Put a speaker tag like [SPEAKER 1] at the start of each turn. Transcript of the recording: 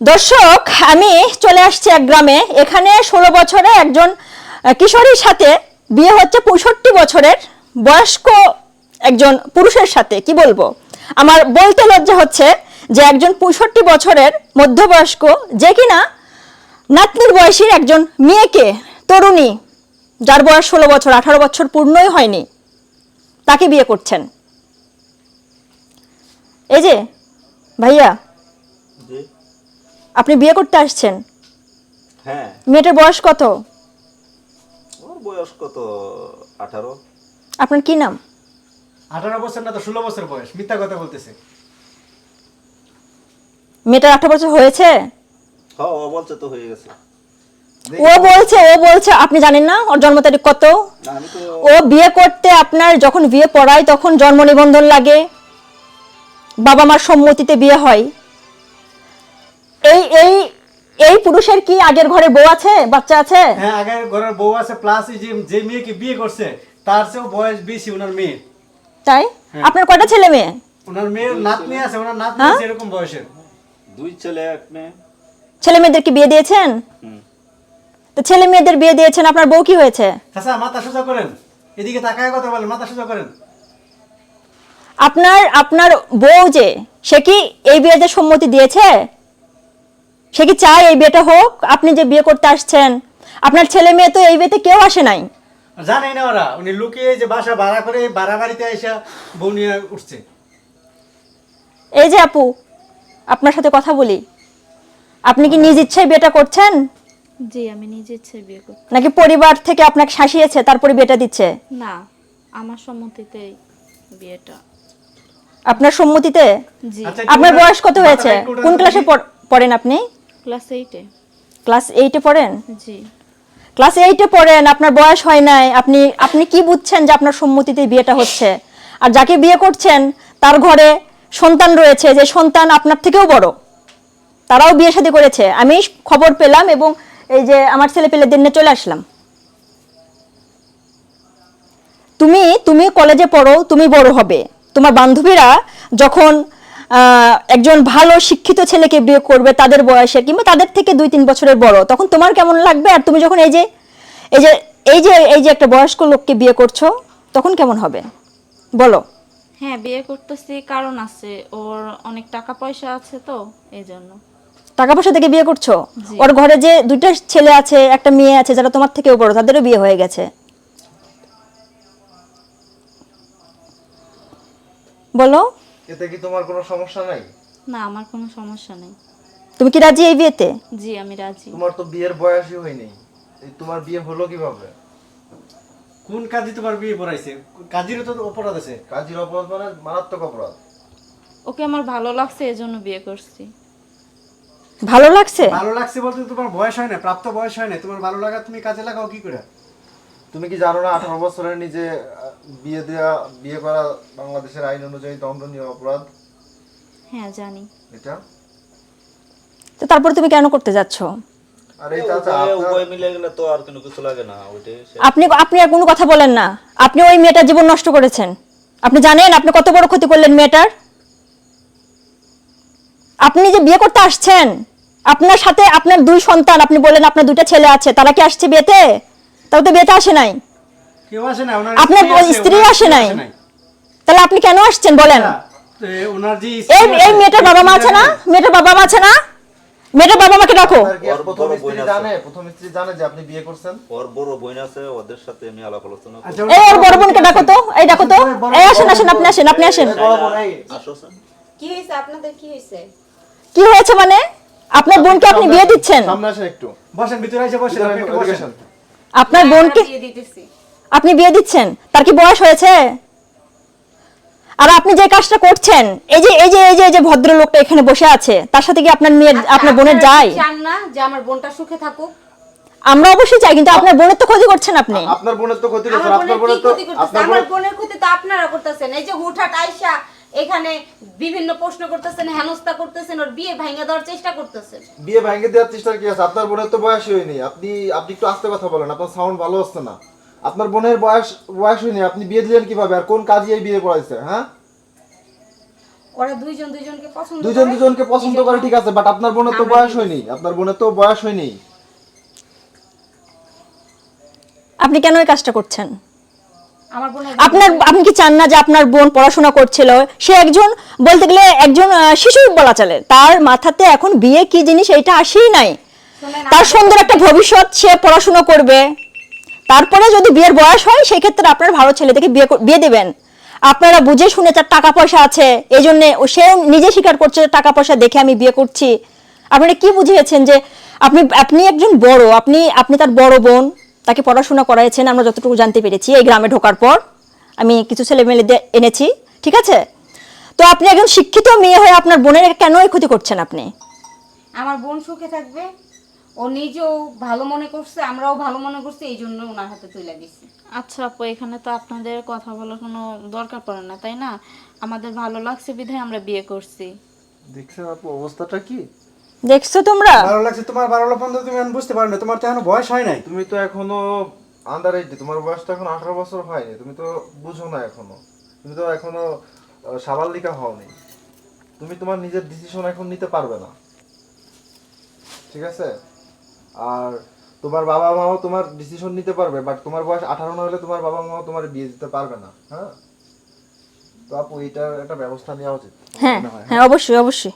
[SPEAKER 1] দর্শক, আমি চলে আসছি এক গ্রামে। এখানে ষোলো বছরে একজন কিশোরীর সাথে বিয়ে হচ্ছে পঁয়ষট্টি বছরের বয়স্ক একজন পুরুষের সাথে। কি বলব? আমার বলতে লজ্জা হচ্ছে যে একজন পঁয়ষট্টি বছরের মধ্যবয়স্ক, যে কিনা নাতনির বয়সীর একজন মেয়েকে, তরুণী, যার বয়স ষোলো বছর, আঠারো বছর পূর্ণই হয়নি, তাকে বিয়ে করছেন। এই যে, ভাইয়া। আপনি বিয়ে করতে আসছেন?
[SPEAKER 2] হ্যাঁ।
[SPEAKER 1] মেয়েটার বয়স কত?
[SPEAKER 2] ওর বয়স কত? আঠারো।
[SPEAKER 1] আপনার কি নাম?
[SPEAKER 3] আঠারো বছর না তো ষোলো বছর বয়স মিথ্যা কথা বলতেছে।
[SPEAKER 1] মেয়েটার আঠারো বছর হয়েছে?
[SPEAKER 2] হ্যাঁ ও বলছে তো হয়ে গেছে।
[SPEAKER 1] ও বলছে ও বলছে আপনি জানেন না ওর জন্ম তারিখ কত?
[SPEAKER 2] আমি তো
[SPEAKER 1] ও বিয়ে করতে আপনার যখন বিয়ে পড়ায় তখন জন্ম নিবন্ধন লাগে। বাবা মার সম্মতিতে বিয়ে হয়। এই এই এই পুরুষের কি আগের ঘরে বউ আছে? বাচ্চা আছে?
[SPEAKER 3] হ্যাঁ আগে ঘরের বউ আছে প্লাস যে যে মেয়েকে বিয়ে করছে তার চেয়েও বয়স বেশি ওনার মেয়ে।
[SPEAKER 1] তাই?
[SPEAKER 3] হ্যাঁ।
[SPEAKER 1] আপনার কয়টা ছেলে মেয়ে?
[SPEAKER 3] ওনার মেয়ের নাতনি আছে ওনার নাতনি
[SPEAKER 1] হ্যাঁ?
[SPEAKER 3] আছে এরকম বয়সের।
[SPEAKER 2] দুই ছেলে এক মেয়ে।
[SPEAKER 1] ছেলে মেয়েদেরকে বিয়ে দিয়েছেন? তো ছেলে মেয়েদের বিয়ে দিয়েছেন আপনার বউ কি হয়েছে?
[SPEAKER 3] চাচা মাথা সোজা করেন। এদিকে তাকায় কথা বলেন মাথা সোজা করেন।
[SPEAKER 1] আপনার আপনার বউ যে সে কি এই বিয়েতে সম্মতি দিয়েছে? সে কি চায় এই বিয়েটা হোক? আপনি যে বিয়ে করতে আসছেন আপনার ছেলে মেয়ে তো এই বিয়েতে কেউ আসে নাই।
[SPEAKER 3] জানেই না ওরা উনি লুকিয়ে যে বাসা ভাড়া করে ভাড়া বাড়িতে এসে বউ নিয়ে উঠছে।
[SPEAKER 1] এই যে আপু আপনার সাথে কথা বলি। আপনি কি নিজ ইচ্ছায় বিয়েটা করছেন?
[SPEAKER 4] জি আমি নিজে ইচ্ছে বিয়ে করতে
[SPEAKER 1] নাকি পরিবার থেকে আপনাকে শাসিয়েছে তারপরে বিয়েটা দিচ্ছে?
[SPEAKER 4] না আমার সম্মতিতেই বিয়েটা।
[SPEAKER 1] আপনার সম্মতিতে?
[SPEAKER 4] জি।
[SPEAKER 3] আচ্ছা,
[SPEAKER 1] আপনার বয়স কত হয়েছে? কোন ক্লাসে। পড়েন আপনি?
[SPEAKER 4] ক্লাস এইটে
[SPEAKER 1] ক্লাস এইটে পড়েন?
[SPEAKER 4] জি।
[SPEAKER 1] ক্লাস এইটে পড়েন আপনার বয়স হয় নাই আপনি আপনি কি বুঝছেন যে আপনার সম্মতিতে বিয়েটা হচ্ছে? আর যাকে বিয়ে করছেন তার ঘরে সন্তান রয়েছে যে সন্তান আপনার থেকেও বড় তারাও বিয়ে শাদী করেছে। আমি খবর পেলাম এবং এই যে আমার ছেলে পেলেদের নিয়ে চলে আসলাম। তুমি তুমি কলেজে পড়ো তুমি বড় হবে। তোমার বান্ধবীরা যখন একজন ভালো শিক্ষিত ছেলেকে বিয়ে করবে তাদের বয়সে কিংবা তাদের থেকে দুই তিন বছরের বড় তখন তোমার কেমন লাগবে? আর তুমি যখন এই যে এই যে এই যে এই যে একটা বয়স্ক লোককে বিয়ে করছ তখন কেমন হবে? বলো।
[SPEAKER 4] হ্যাঁ বিয়ে করতেছি কারণ আছে ওর অনেক টাকা পয়সা আছে তো এই জন্য।
[SPEAKER 1] টাকা পয়সা থেকে বিয়ে করছ? ওর ঘরে যে দুইটা ছেলে আছে একটা মেয়ে আছে যারা তোমার থেকেও বড় তাদেরও বিয়ে হয়ে গেছে। বলো।
[SPEAKER 5] এতে কি তোমার কোনো সমস্যা নাই?
[SPEAKER 4] না আমার কোনো সমস্যা নেই।
[SPEAKER 1] তুমি কি রাজি এই বিয়েতে?
[SPEAKER 4] জি আমি রাজি।
[SPEAKER 5] তোমার তো বিয়ের বয়সই হয়নি। এই তোমার বিয়ে হলো কীভাবে?
[SPEAKER 3] কোন কাজে তোমার বিয়ে পড়াইছে? কাজেরও তো অপরাধ আছে।
[SPEAKER 5] কাজীর অপরাধ মানে মারাত্মক অপরাধ।
[SPEAKER 4] ওকে আমার ভালো লাগছে এজন্য বিয়ে করছি।
[SPEAKER 1] ভালো লাগছে?
[SPEAKER 3] ভালো লাগছে বলতে তোমার বয়স হয় না প্রাপ্ত বয়স হয় না। তোমার ভালো লাগা তুমি কাজে লাগাও কি করে?
[SPEAKER 5] তুমি কি জানো না আঠারো বছরের নিজে বিয়ে দেওয়া বিয়ে করা বাংলাদেশের আইন অনুযায়ী দণ্ডনীয় অপরাধ?
[SPEAKER 4] হ্যাঁ জানি।
[SPEAKER 5] এটা?
[SPEAKER 1] তো তারপর তুমি কেন করতে যাচ্ছ?
[SPEAKER 5] আর চাচা
[SPEAKER 2] মিলে গেলে তো আর কোনো কিছু লাগে না ওইটাই
[SPEAKER 1] আপনি আপনি আর কোনো কথা বলেন না। আপনি ওই মেয়েটার জীবন নষ্ট করেছেন। আপনি জানেন আপনি কত বড় ক্ষতি করলেন মেয়েটার? আপনি যে বিয়ে করতে আসছেন আপনার সাথে আপনার দুই সন্তান আপনি বললেন আপনার দুইটা ছেলে আছে তারা কি আসছে বিয়েতে? তাও তো বিয়েতে আসে নাই।
[SPEAKER 3] কেউ আসে না ওনার
[SPEAKER 1] আপনার
[SPEAKER 3] স্ত্রী
[SPEAKER 1] স্ত্রী আসে নাই? তাহলে আপনি কেন আসছেন বলেন?
[SPEAKER 3] ওনার যে
[SPEAKER 1] এই এই মেয়েটার বাবা মা আছে না? মেয়েটার বাবা মা আছে না? মেয়েটার বাবা মাকে ডাকো
[SPEAKER 5] প্রথম স্ত্রী জানে প্রথম স্ত্রী জানে যে আপনি বিয়ে করছেন।
[SPEAKER 2] ওর বড় বোন আছে ওদের সাথে আমি আলাপ আলোচনা
[SPEAKER 3] আচ্ছা,
[SPEAKER 1] এই ওর বড় বোনকে ডাকো তো এই ডাকো তো। এই আসেন আসেন আপনি আসেন আপনি আসেন।
[SPEAKER 6] কি হয়েছে? আপনাদের কি হয়েছে?
[SPEAKER 1] কি হয়েছে মানে? আপনার বোনকে আপনি বিয়ে দিচ্ছেন?
[SPEAKER 5] সামনে আসেন একটু।
[SPEAKER 3] বসেন ভিতরে এসে বসেন আপনি একটু বসেন।
[SPEAKER 1] আপনার বোনকে
[SPEAKER 6] দিয়ে দিতেছি।
[SPEAKER 1] আপনি বিয়ে দিচ্ছেন? তার কি বয়স হয়েছে? আর আপনি যে কাজটা করছেন এই যে এই যে এই যে এই যে ভদ্রলোকটা এখানে বসে আছে তার সাথে কি আপনার মেয়ের
[SPEAKER 6] আচ্ছা,
[SPEAKER 1] আপনার বোনের যায়?
[SPEAKER 6] চান না যে আমার বোনটা সুখে থাকুক?
[SPEAKER 1] আমরা অবশ্যই চাই কিন্তু আপনার বোনের তো ক্ষতি করছেন আপনি।
[SPEAKER 5] আপনার বোনের তো ক্ষতি করছেন আপনার
[SPEAKER 6] বোনের
[SPEAKER 5] তো আপনার বোনের
[SPEAKER 6] বোনের ক্ষতি তো আপনারা করতেছেন। এই যে হুটহাট আইসা এখানে বিভিন্ন প্রশ্ন করতেছেন হেনস্থা করতেছেন ওর বিয়ে ভাঙে দেওয়ার চেষ্টা করতেছেন।
[SPEAKER 5] বিয়ে ভাঙে দেওয়ার চেষ্টা কি আছে? আপনার বোনের তো বয়স হয়নি। আপনি আপনি একটু আস্তে কথা বলেন আপনার সাউন্ড ভালো হচ্ছে না। আপনার বোনের বয়স বয়স হয়নি আপনি বিয়ে দিলেন কীভাবে? আর কোন কাজে এই বিয়ে পড়াইছে হ্যাঁ?
[SPEAKER 6] ওরা দুইজন দুইজনকে পছন্দ
[SPEAKER 5] দুজন
[SPEAKER 6] করে।
[SPEAKER 5] দুজনকে পছন্দ করে ঠিক আছে বাট আপনার বোনের তো বয়স হয়নি আপনার বোনের তো বয়স হয়নি।
[SPEAKER 1] আপনি কেন এই কাজটা করছেন?
[SPEAKER 6] আমার বোনের
[SPEAKER 1] আপনার আপনি কি চান না যে আপনার বোন পড়াশোনা করছিল? সে একজন বলতে গেলে একজন শিশু বলা চলে। তার মাথাতে এখন বিয়ে কি জিনিস এটা আসেই নাই। তার সুন্দর একটা ভবিষ্যৎ সে পড়াশোনা করবে। তারপরে যদি বিয়ের বয়স হয় সেই ক্ষেত্রে আপনার ভালো ছেলে থেকে বিয়ে বিয়ে দেবেন। আপনারা বুঝে শুনে তার টাকা পয়সা আছে এই জন্য সে নিজে স্বীকার করছে টাকা পয়সা দেখে আমি বিয়ে করছি। আপনারা কি বুঝিয়েছেন যে আপনি আপনি একজন বড়, আপনি আপনি তার বড় বোন, তাকে পড়াশোনা করাইছেন, আমরা যতটুকু জানতে পেরেছি, এই গ্রামে ঢোকার পর আমি কিছু ছেলে মেলে এনেছি, ঠিক আছে? তো আপনি একজন শিক্ষিত মেয়ে হয়ে আপনার বোনের কেন ক্ষতি করছেন আপনি?
[SPEAKER 6] আমার বোন সুখে থাকবে ও নিজেও ভালো মনে করছে আমরাও ভালো মনে করছি এই জন্য ওনার হাতে তুলে দিছি।
[SPEAKER 4] আচ্ছা আপু এখানে তো আপনাদের কথা বলার কোনো দরকার পড়ে না তাই না? আমাদের ভালো লাগছে বিধায় আমরা বিয়ে করছি।
[SPEAKER 5] দেখছেন আপু অবস্থাটা কি?
[SPEAKER 1] দেখছ তোমরা?
[SPEAKER 3] ভালো লাগছে তোমার ভালো লাগছে তুমি এখন বুঝতে পারো না তোমার তো এখনও বয়স হয় নাই।
[SPEAKER 5] তুমি তো এখনও আন্ডার এইট তোমার বয়স তো এখন আঠারো বছর হয়নি তুমি তো বুঝো না এখনও। তুমি তো এখনও সাবালিকা হওনি। তুমি তোমার নিজের ডিসিশন এখন নিতে পারবে না। ঠিক আছে? আর তোমার বাবা মাও তোমার ডিসিশন নিতে পারবে বাট তোমার বয়স আঠারো না হলে তোমার বাবা মাও তোমার বিয়ে দিতে পারবে না হ্যাঁ? তো আপু এটার একটা ব্যবস্থা নেওয়া উচিত হ্যাঁ
[SPEAKER 1] হ্যাঁ? অবশ্যই অবশ্যই।